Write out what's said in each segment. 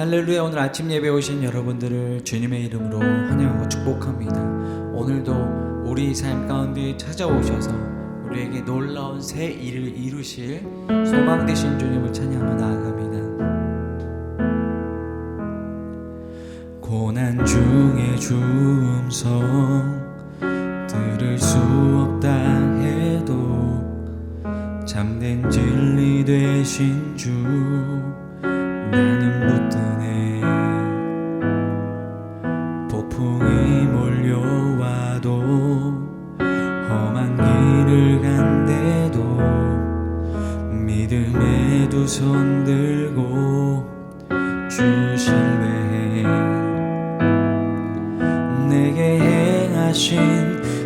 할렐루야 오늘 아침 예배 오신 여러분들을 주님의 이름으로 환영하고 축복합니다. 오늘도 우리 삶 가운데 찾아오셔서 우리에게 놀라운 새 일을 이루실 소망 되신 주님을 찬양하며 나아갑니다. 고난 중에 주음성 들을 수 없다 해도 참된 진리 되신 주 손 들고 주실래 내게 행하신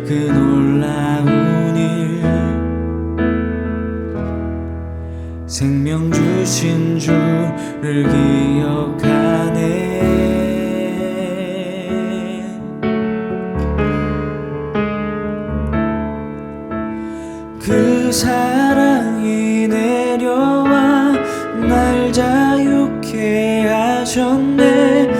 그 놀라운 일. 생명 주신 주 를 기억하네. 그 사랑이 내려와 날 자유케 하셨네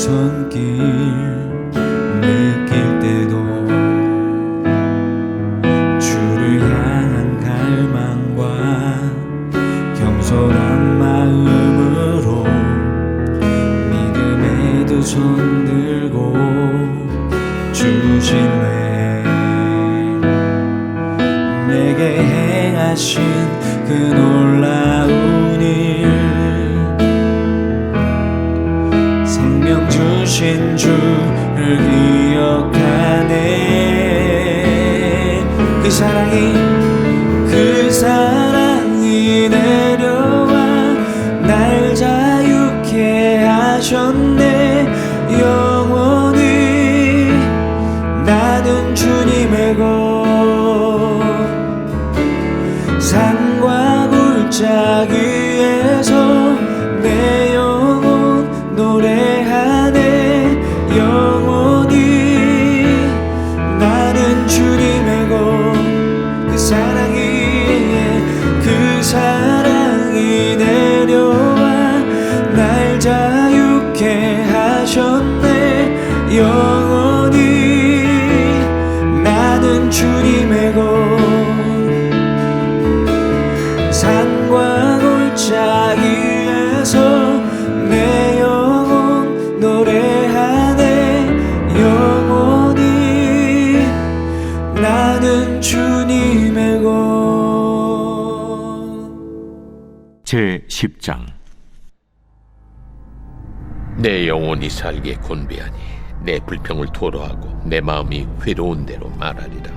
손길 느낄 때도 주를 향한 갈망과 겸손한 마음으로 믿음의 두손 들고 주실래 내 주님의 곳그 사랑 10장 내 영혼이 살게 곤배하니 내 불평을 토로하고 내 마음이 회로운 대로 말하리라.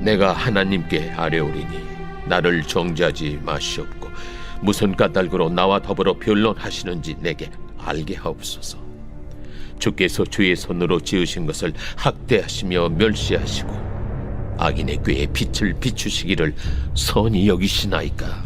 내가 하나님께 아뢰오리니 나를 정죄하지 마시옵고 무슨 까닭으로 나와 더불어 변론하시는지 내게 알게 하옵소서. 주께서 주의 손으로 지으신 것을 학대하시며 멸시하시고 악인의 꾀에 빛을 비추시기를 선히 여기시나이까.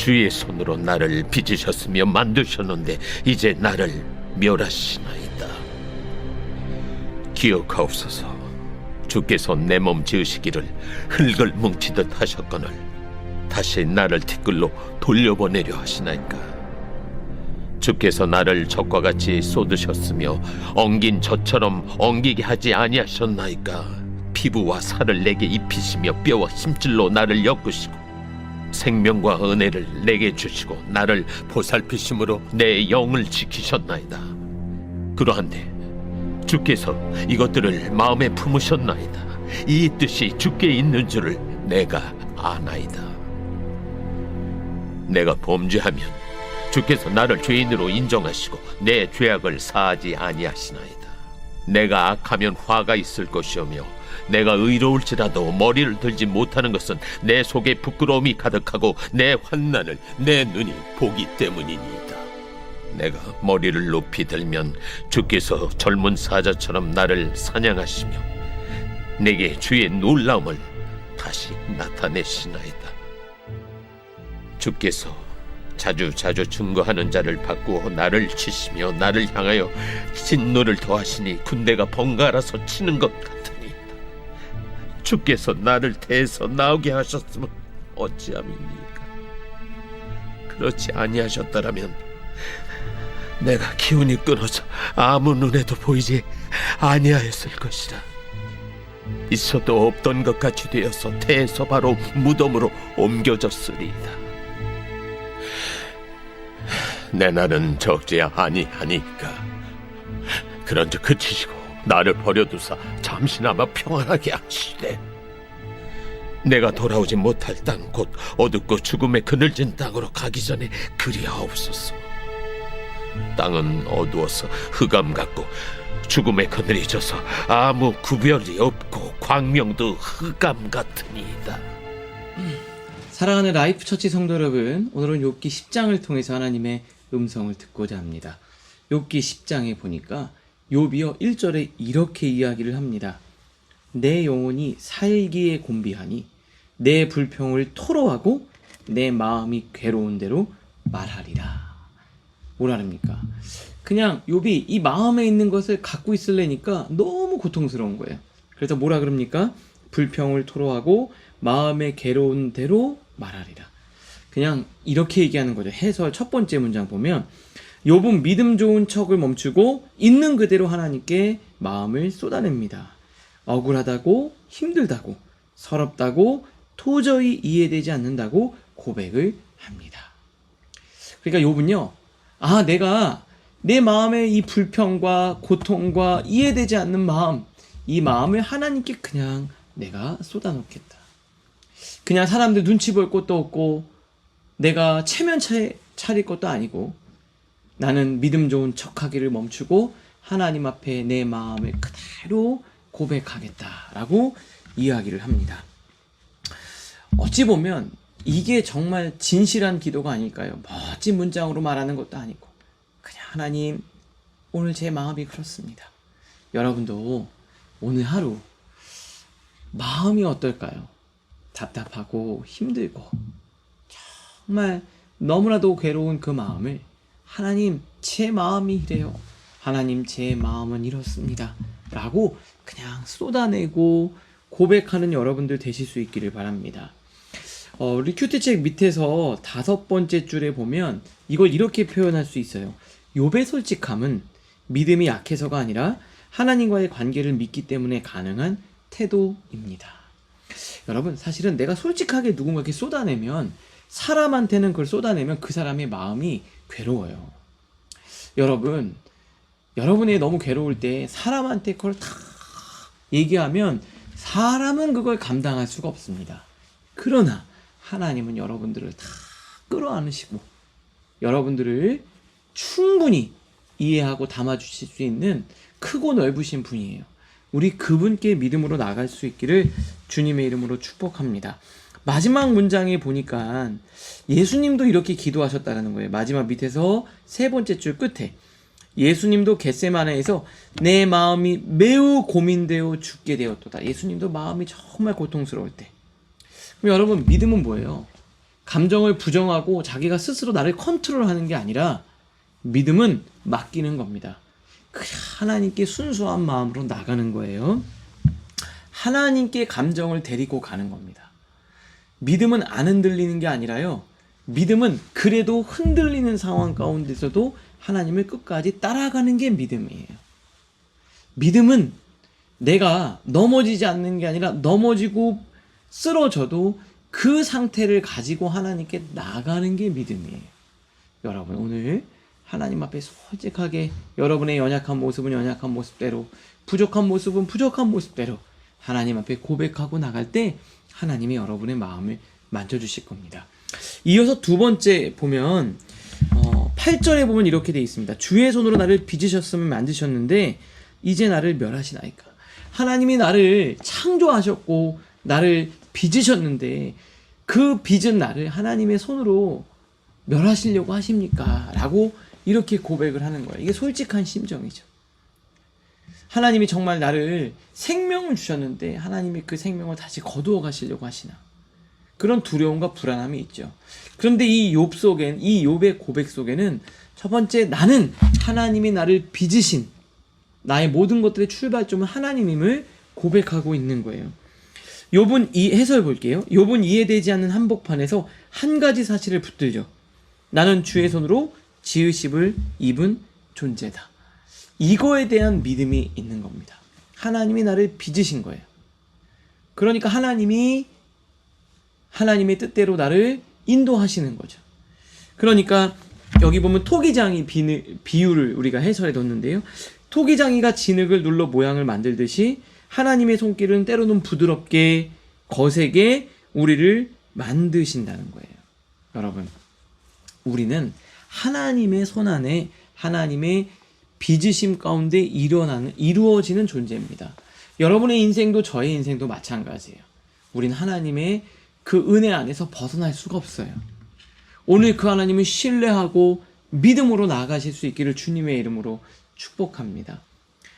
주의 손으로 나를 빚으셨으며 만드셨는데 이제 나를 멸하시나이다. 기억하옵소서. 주께서 내 몸 지으시기를 흙을 뭉치듯 하셨거늘 다시 나를 티끌로 돌려보내려 하시나이까. 주께서 나를 적과 같이 쏟으셨으며 엉긴 젖처럼 엉기게 하지 아니하셨나이까. 피부와 살을 내게 입히시며 뼈와 힘줄로 나를 엮으시고 생명과 은혜를 내게 주시고 나를 보살피심으로 내 영을 지키셨나이다. 그러한데 주께서 이것들을 마음에 품으셨나이다. 이 뜻이 주께 있는 줄을 내가 아나이다. 내가 범죄하면 주께서 나를 죄인으로 인정하시고 내 죄악을 사하지 아니하시나이다. 내가 악하면 화가 있을 것이오며 내가 의로울지라도 머리를 들지 못하는 것은 내 속에 부끄러움이 가득하고 내 환난을 내 눈이 보기 때문이니이다. 내가 머리를 높이 들면 주께서 젊은 사자처럼 나를 사냥하시며 내게 주의 놀라움을 다시 나타내시나이다. 주께서 자주 자주 증거하는 자를 바꾸어 나를 치시며 나를 향하여 진노를 더하시니 군대가 번갈아서 치는 것 같으니이다. 주께서 나를 대서 나오게 하셨으면 어찌함입니까? 그렇지 아니하셨더라면 내가 기운이 끊어져 아무 눈에도 보이지 아니하였을 것이라. 있어도 없던 것 같이 되어서 태에서 바로 무덤으로 옮겨졌으리이다. 내 날은 적지 아니하니까 그런즉 그치시고 나를 버려두사 잠시나마 평안하게 하시되 내가 돌아오지 못할 땅 곧 어둡고 죽음의 그늘진 땅으로 가기 전에 그리하옵소서. 땅은 어두워서 흑암 같고 죽음의 그늘이 져서 아무 구별이 없고 광명도 흑암 같으니이다. 사랑하는 라이프 처치 성도 여러분, 오늘은 욥기 10장을 통해서 하나님의 음성을 듣고자 합니다. 욥기 10장에 보니까 욥이요 1절에 이렇게 이야기를 합니다. 내 영혼이 살기에 곤비하니 내 불평을 토로하고 내 마음이 괴로운 대로 말하리라. 뭐라합니까? 그냥 욥이 이 마음에 있는 것을 갖고 있을래니까 너무 고통스러운 거예요. 그래서 뭐라 그럽니까? 불평을 토로하고 마음에 괴로운 대로 말하리라. 그냥 이렇게 얘기하는 거죠. 해설 첫 번째 문장 보면 욥은 믿음 좋은 척을 멈추고 있는 그대로 하나님께 마음을 쏟아냅니다. 억울하다고 힘들다고 서럽다고 도저히 이해되지 않는다고 고백을 합니다. 그러니까 욥은요. 아, 내가 내 마음의 이 불평과 고통과 이해되지 않는 마음, 이 마음을 하나님께 그냥 내가 쏟아놓겠다. 그냥 사람들 눈치 볼 것도 없고 내가 체면 차, 차릴 것도 아니고 나는 믿음 좋은 척하기를 멈추고 하나님 앞에 내 마음을 그대로 고백하겠다라고 이야기를 합니다. 어찌 보면 이게 정말 진실한 기도가 아닐까요? 멋진 문장으로 말하는 것도 아니고 그냥 하나님 오늘 제 마음이 그렇습니다. 여러분도 오늘 하루 마음이 어떨까요? 답답하고 힘들고 정말 너무나도 괴로운 그 마음을 하나님 제 마음이 이래요. 하나님 제 마음은 이렇습니다. 라고 그냥 쏟아내고 고백하는 여러분들 되실 수 있기를 바랍니다. 어, 우리 큐티책 밑에서 다섯 번째 줄에 보면 이걸 이렇게 표현할 수 있어요. 욥의 솔직함은 믿음이 약해서가 아니라 하나님과의 관계를 믿기 때문에 가능한 태도입니다. 여러분, 사실은 내가 솔직하게 누군가에게 쏟아내면 사람한테는 그걸 쏟아내면 그 사람의 마음이 괴로워요. 여러분, 여러분이 너무 괴로울 때 사람한테 그걸 다 얘기하면 사람은 그걸 감당할 수가 없습니다. 그러나 하나님은 여러분들을 다 끌어안으시고 여러분들을 충분히 이해하고 담아주실 수 있는 크고 넓으신 분이에요. 우리 그분께 믿음으로 나갈 수 있기를 주님의 이름으로 축복합니다. 마지막 문장에 보니까 예수님도 이렇게 기도하셨다는 거예요. 마지막 밑에서 세 번째 줄 끝에 예수님도 겟세마네에서 내 마음이 매우 고민되어 죽게 되었도다. 예수님도 마음이 정말 고통스러울 때. 그럼 여러분 믿음은 뭐예요? 감정을 부정하고 자기가 스스로 나를 컨트롤하는 게 아니라 믿음은 맡기는 겁니다. 그냥 하나님께 순수한 마음으로 나가는 거예요. 하나님께 감정을 데리고 가는 겁니다. 믿음은 안 흔들리는 게 아니라요. 믿음은 그래도 흔들리는 상황 가운데서도 하나님을 끝까지 따라가는 게 믿음이에요. 믿음은 내가 넘어지지 않는 게 아니라 넘어지고 쓰러져도 그 상태를 가지고 하나님께 나가는 게 믿음이에요. 여러분 오늘 하나님 앞에 솔직하게 여러분의 연약한 모습은 연약한 모습대로 부족한 모습은 부족한 모습대로 하나님 앞에 고백하고 나갈 때 하나님이 여러분의 마음을 만져주실 겁니다. 이어서 두 번째 보면 어, 8절에 보면 이렇게 되어 있습니다. 주의 손으로 나를 빚으셨으면 만드셨는데 이제 나를 멸하시나이까. 하나님이 나를 창조하셨고 나를 빚으셨는데 그 빚은 나를 하나님의 손으로 멸하시려고 하십니까? 라고 이렇게 고백을 하는 거예요. 이게 솔직한 심정이죠. 하나님이 정말 나를 생명을 주셨는데 하나님이 그 생명을 다시 거두어 가시려고 하시나? 그런 두려움과 불안함이 있죠. 그런데 이 욥 속엔 이 욥의 고백 속에는 첫 번째 나는 하나님이 나를 빚으신 나의 모든 것들의 출발점은 하나님임을 고백하고 있는 거예요. 욥은 이 해설 볼게요. 욥은 이해되지 않는 한복판에서 한 가지 사실을 붙들죠. 나는 주의 손으로 지으심을 입은 존재다. 이거에 대한 믿음이 있는 겁니다. 하나님이 나를 빚으신 거예요. 그러니까 하나님이 하나님의 뜻대로 나를 인도하시는 거죠. 그러니까 여기 보면 토기장이 비유를 우리가 해설해 뒀는데요. 토기장이가 진흙을 눌러 모양을 만들듯이 하나님의 손길은 때로는 부드럽게 거세게 우리를 만드신다는 거예요. 여러분, 우리는 하나님의 손 안에 하나님의 빚으심 가운데 일어나는 이루어지는 존재입니다. 여러분의 인생도 저의 인생도 마찬가지예요. 우린 하나님의 그 은혜 안에서 벗어날 수가 없어요. 오늘 그 하나님을 신뢰하고 믿음으로 나아가실 수 있기를 주님의 이름으로 축복합니다.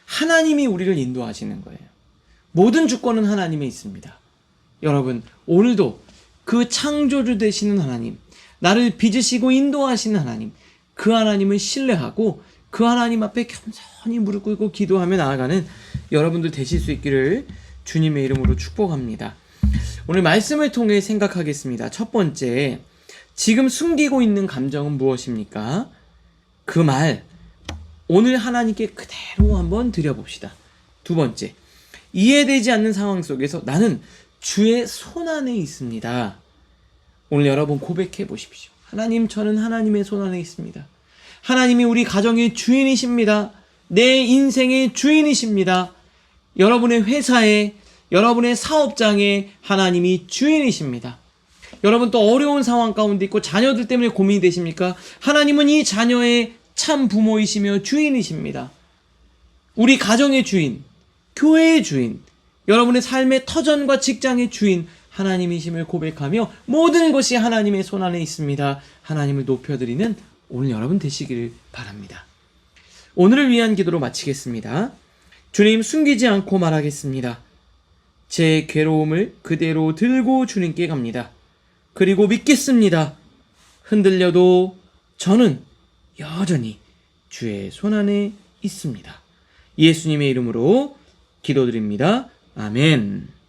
하나님이 우리를 인도하시는 거예요. 모든 주권은 하나님에 있습니다. 여러분, 오늘도 그 창조주 되시는 하나님, 나를 빚으시고 인도하시는 하나님, 그 하나님을 신뢰하고 그 하나님 앞에 겸손히 무릎 꿇고 기도하며 나아가는 여러분들 되실 수 있기를 주님의 이름으로 축복합니다. 오늘 말씀을 통해 생각하겠습니다. 첫 번째, 지금 숨기고 있는 감정은 무엇입니까? 그 말, 오늘 하나님께 그대로 한번 드려봅시다. 두 번째, 이해되지 않는 상황 속에서 나는 주의 손 안에 있습니다. 오늘 여러분 고백해 보십시오. 하나님, 저는 하나님의 손 안에 있습니다. 하나님이 우리 가정의 주인이십니다. 내 인생의 주인이십니다. 여러분의 회사에, 여러분의 사업장에 하나님이 주인이십니다. 여러분 또 어려운 상황 가운데 있고 자녀들 때문에 고민이 되십니까? 하나님은 이 자녀의 참 부모이시며 주인이십니다. 우리 가정의 주인, 교회의 주인, 여러분의 삶의 터전과 직장의 주인, 하나님이심을 고백하며 모든 것이 하나님의 손 안에 있습니다. 하나님을 높여드리는 오늘 여러분 되시기를 바랍니다. 오늘을 위한 기도로 마치겠습니다. 주님 숨기지 않고 말하겠습니다. 제 괴로움을 그대로 들고 주님께 갑니다. 그리고 믿겠습니다. 흔들려도 저는 여전히 주의 손 안에 있습니다. 예수님의 이름으로 기도드립니다. 아멘.